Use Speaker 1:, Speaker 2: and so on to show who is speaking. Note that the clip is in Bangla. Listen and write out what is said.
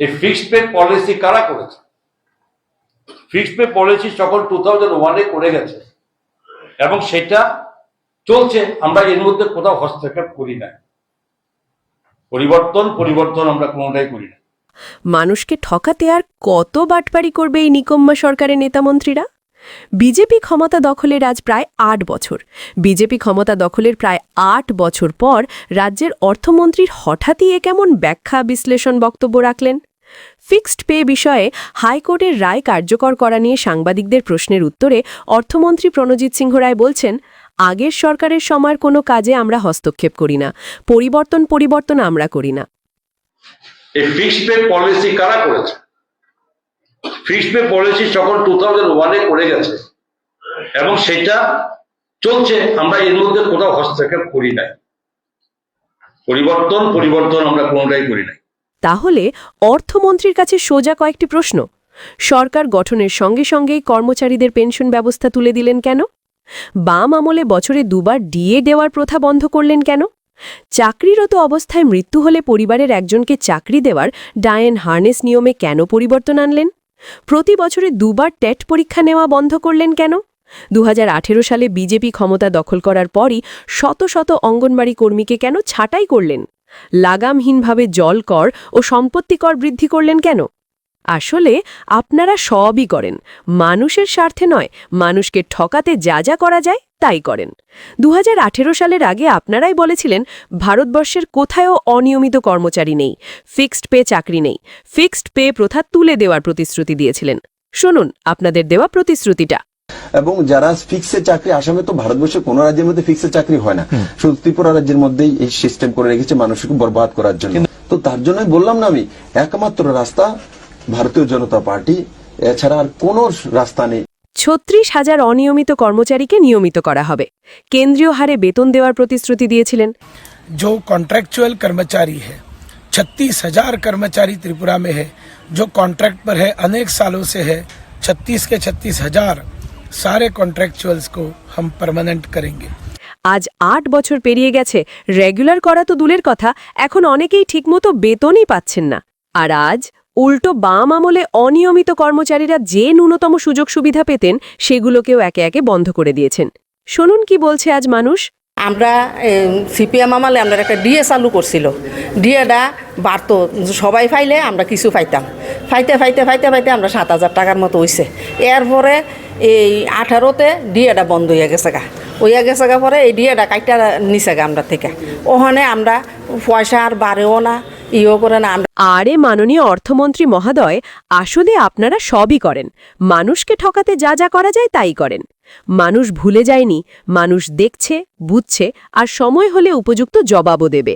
Speaker 1: এই ফিক্সড পে পলিসি কারা করেছে? ফিক্সড পে পলিসি সকল টু থাউজেন্ড ওয়ানে করে গেছে। এবং সেটা চলছে, আমরা এর মধ্যে কোথাও হস্তক্ষেপ করি না। পরিবর্তন পরিবর্তন আমরা কোনোটাই করি না।
Speaker 2: মানুষকে ঠকাতে আর কত বাটপাড়ি করবে এই নিকম্মা সরকারের নেতামন্ত্রীরা? বিজেপি ক্ষমতা দখলের আজ প্রায় আট বছর। বিজেপি ক্ষমতা দখলের প্রায় আট বছর পর রাজ্যের অর্থমন্ত্রীর হঠাৎই এ কেমন ব্যাখ্যা, বিশ্লেষণ বক্তব্য রাখলেন? ফিক্সড পে বিষয়ে হাইকোর্টের রায় কার্যকর করা নিয়ে সাংবাদিকদের প্রশ্নের উত্তরে অর্থমন্ত্রী প্রণজিৎ সিংহ রায় বলছেন, আগের সরকারের সময়ের কোনো কাজে আমরা হস্তক্ষেপ করি না পরিবর্তন পরিবর্তন আমরা করি না।
Speaker 1: এই ফিক্সড পে পলিসি কারা করেছে? ফিক্সড পে পলিসি সকল টু থাউজেন্ড ওয়ানে করে গেছে। এবং সেটা চলছে, আমরা এর মধ্যে কোথাও হস্তক্ষেপ করি নাই। পরিবর্তন পরিবর্তন আমরা কোনোটাই করি নাই।
Speaker 2: তাহলে অর্থমন্ত্রীর কাছে সোজা কয়েকটি প্রশ্ন। সরকার গঠনের সঙ্গে সঙ্গেই কর্মচারীদের পেনশন ব্যবস্থা তুলে দিলেন কেন? বাম আমলে বছরে দুবার ডিএ দেওয়ার প্রথা বন্ধ করলেন কেন? চাকরিরত অবস্থায় মৃত্যু হলে পরিবারের একজনকে চাকরি দেওয়ার ডায়েন হার্নেস নিয়মে কেন পরিবর্তন আনলেন? প্রতি বছরে দুবার টেট পরীক্ষা নেওয়া বন্ধ করলেন কেন? দু হাজার আঠেরো সালে বিজেপি ক্ষমতা দখল করার পরই শত শত অঙ্গনবাড়ি কর্মীকে কেন ছাঁটাই করলেন? লাগামহীনভাবে জল কর ও সম্পত্তি কর বৃদ্ধি করলেন কেন? আসলে আপনারা সবই করেন। মানুষের স্বার্থে নয় মানুষকে ঠকাতে যা যা করা যায় তাই করেন। দুহাজার আঠারো সালের আগে আপনারাই বলেছিলেন ভারতবর্ষের কোথায়ও অনিয়মিত কর্মচারী নেই ফিক্সড পে চাকরি নেই ফিক্সড পে প্রথা তুলে দেওয়ার প্রতিশ্রুতি দিয়েছিলেন। শুনুন আপনাদের দেওয়া প্রতিশ্রুতিটা।
Speaker 3: এবং যারা ফিক্সের চাকরি আসামে তো ভারতবর্ষের কোন রাজ্যের মধ্যে ফিক্সের চাকরি হয় না। শুধু ত্রিপুরা রাজ্যের মধ্যেই এই সিস্টেম করে রেখেছে মানুষকে বরবাদ করার জন্য। তো তার জন্যই বললাম না আমি একমাত্র রাস্তা ভারতীয় জনতা পার্টি এছাড়া আর কোন রাস্তা নেই
Speaker 2: ছত্রিশ হাজার অনিয়মিত কর্মচারীকে নিয়মিত করা হবে কেন্দ্রীয় হারে বেতন দেওয়ার প্রতিশ্রুতি দিয়েছিলেন
Speaker 4: जो कॉन्ट्रैक्चुअल कर्मचारी है छत्तीस हजार कर्मचारी त्रिपुरा में है जो कॉन्ट्रैक्ट पर है अनेक सालों से है छत्तीस के छत्तीस हजार सारे कॉन्ट्रैक्चुअल्स को हम परमानेंट करेंगे
Speaker 2: আজ আট বছর পেরিয়ে গেছে রেগুলার করা তো দূরের কথা এখন অনেকেই ঠিকমতো বেতনই পাচ্ছেন না আর আজ উল্টো বাম আমলে অনিয়মিত কর্মচারীরা যে ন্যূনতম সুযোগ সুবিধা পেতেন, সেগুলোকেও একে একে বন্ধ করে দিয়েছেন। শুনুন কি বলছে আজ মানুষ।
Speaker 5: আমরা সিপিএম আমালে আমরা একটা ডিএ চালু করছিল। ডিএটা বাড়তো, সবাই ফাইলে আমরা কিছু পাইতাম ফাইতে ফাইতে ফাইতে ফাইতে আমরা সাত হাজার টাকার মতো হইছে। এরপরে এই আঠারোতে ডিএটা বন্ধ হয়ে গেছে গা। হইয়া গেছে গা পরে এই ডিএটা কাইটা নিছে গা আমরা থেকে। ওখানে আমরা পয়সা আর বাড়েও না
Speaker 2: আরে মাননীয় অর্থমন্ত্রী মহাদয়, আসলে আপনারা সবই করেন। মানুষকে ঠকাতে যা যা করা যায় তাই করেন। মানুষ ভুলে যায়নি, মানুষ দেখছে, বুঝছে, আর সময় হলে উপযুক্ত জবাবও দেবে।